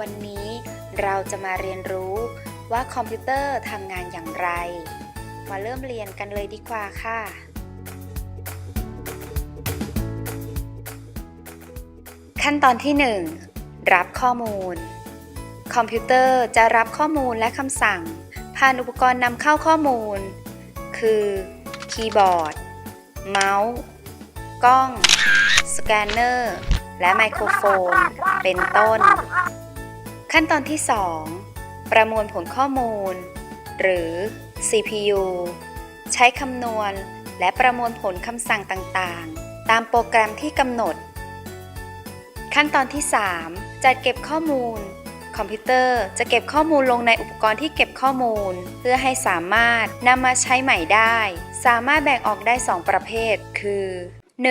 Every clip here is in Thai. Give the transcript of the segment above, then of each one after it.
วันนี้เราจะมาเรียนรู้ว่าคอมพิวเตอร์ทำงานอย่างไร มาเริ่มเรียนกันเลยดีกว่าค่ะ ขั้นตอนที่ 1 รับข้อมูล คอมพิวเตอร์จะรับข้อมูลและคำสั่ง ผ่านอุปกรณ์นำเข้าข้อมูล คือคีย์บอร์ด เมาส์ กล้อง สแกนเนอร์ และไมโครโฟน เป็นต้น ขั้นตอนที่ 2 ประมวลผลข้อมูล หรือ CPU ใช้คำนวณและประมวลผลคำสั่งต่างๆ ตามโปรแกรมที่กำหนด ขั้นตอนที่ 3 จัดเก็บข้อมูล คอมพิวเตอร์จะเก็บข้อมูลลงในอุปกรณ์ที่เก็บข้อมูล เพื่อให้สามารถนำมาใช้ใหม่ได้ สามารถแบ่งออกได้ 2 ประเภท คือ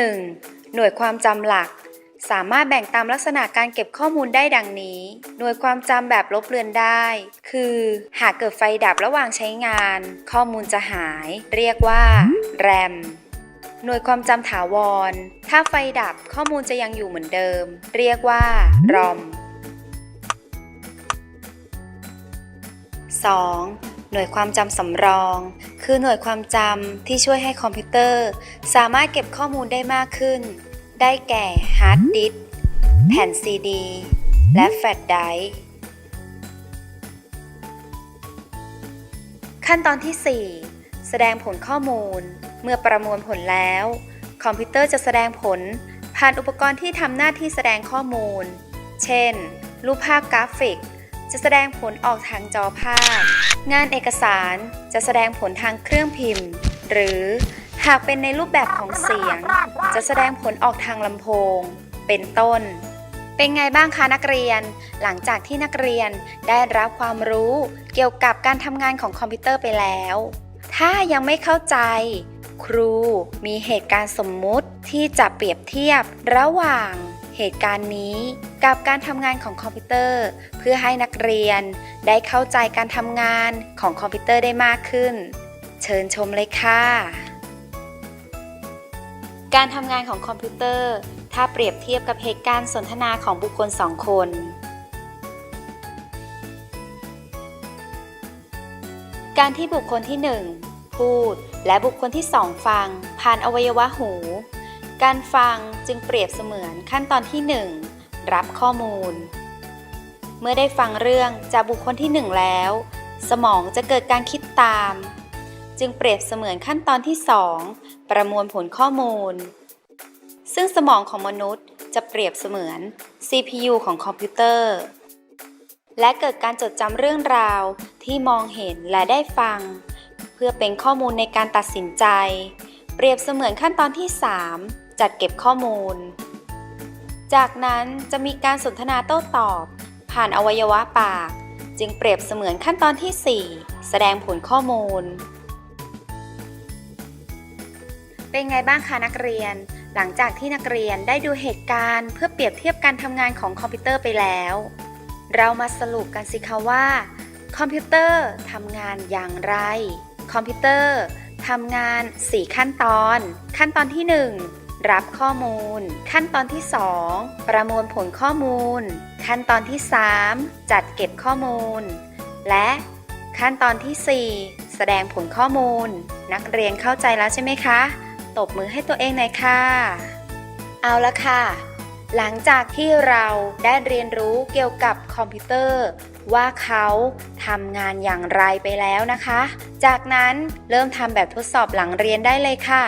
1. หน่วยความจำหลัก สามารถแบ่งตามลักษณะการเก็บข้อมูลได้ดังนี้ หน่วยความจำแบบลบเลือนได้ คือ หากเกิดไฟดับระหว่างใช้งาน ข้อมูลจะหาย เรียกว่า RAM หน่วยความจำถาวร ถ้าไฟดับข้อมูลจะยังอยู่เหมือนเดิม เรียกว่า ROM 2. หน่วยความจำสำรอง คือหน่วยความจำที่ช่วยให้คอมพิวเตอร์ สามารถเก็บข้อมูลได้มากขึ้น ได้แก่ฮาร์ดดิสก์แผ่นซีดี และแฟลชไดรฟ์ขั้นตอนที่ 4 แสดงผลข้อมูล เมื่อประมวลผลแล้ว คอมพิวเตอร์จะแสดงผล ผ่านอุปกรณ์ที่ทำหน้าที่แสดงข้อมูล เช่น รูปภาพกราฟิก จะแสดงผลออกทางจอภาพ งานเอกสารจะแสดงผลทางเครื่องพิมพ์ หรือ หากเป็นในรูปแบบของเสียง จะแสดงผลออกทางลำโพง เป็นต้น เป็นไงบ้างคะนักเรียน หลังจากที่นักเรียนได้รับความรู้เกี่ยวกับการทำงานของคอมพิวเตอร์ไปแล้ว ถ้ายังไม่เข้าใจ ครูมีเหตุการณ์สมมุติที่จะเปรียบเทียบระหว่างเหตุการณ์นี้กับการทำงานของคอมพิวเตอร์ เพื่อให้นักเรียนได้เข้าใจการทำงานของคอมพิวเตอร์ได้มากขึ้น เชิญชมเลยค่ะ การทำงานของคอมพิวเตอร์ ถ้าเปรียบเทียบกับเหตุการณ์สนทนาของบุคคลสองคน การที่บุคคลที่ 1 พูดและบุคคลที่ 2 ฟัง ผ่านอวัยวะหู การฟังจึงเปรียบเสมือนขั้นตอนที่ 1 รับข้อมูล เมื่อได้ฟังเรื่องจากบุคคลที่ 1 แล้ว สมองจะเกิดการคิดตาม จึงเปรียบเสมือนขั้นตอนที่ 2 ประมวลผลข้อมูล ซึ่งสมองของมนุษย์จะเปรียบเสมือน CPU ของคอมพิวเตอร์ และเกิดการจดจำเรื่องราวที่มองเห็นและได้ฟัง เพื่อเป็นข้อมูลในการตัดสินใจ เปรียบเสมือนขั้นตอนที่ 3 จัดเก็บข้อมูล จากนั้นจะมีการสนทนาโต้ตอบ ผ่านอวัยวะปาก จึงเปรียบเสมือนขั้นตอนที่ 4 แสดงผลข้อมูล เป็นไงบ้างคะนักเรียน หลังจากที่นักเรียนได้ดูเหตุการณ์ เพื่อเปรียบเทียบการทำงานของคอมพิวเตอร์ไปแล้ว เรามาสรุปกันสิคะว่า คอมพิวเตอร์ทำงานอย่างไร คอมพิวเตอร์ทำงาน 4 ขั้นตอน ขั้นตอนที่ 1 รับข้อมูล ขั้นตอนที่ 2 ประมวลผลข้อมูล ขั้นตอนที่ 3 จัดเก็บข้อมูล และขั้นตอนที่ 4 แสดงผลข้อมูล นักเรียนเข้าใจแล้วใช่ไหมคะ ตบมือให้ตัวเองหน่อยค่ะ เอาละค่ะ หลังจากที่เราได้เรียนรู้เกี่ยวกับคอมพิวเตอร์ ว่าเขาทำงานอย่างไรไปแล้วนะคะ จากนั้นเริ่มทำแบบทดสอบหลังเรียนได้เลยค่ะ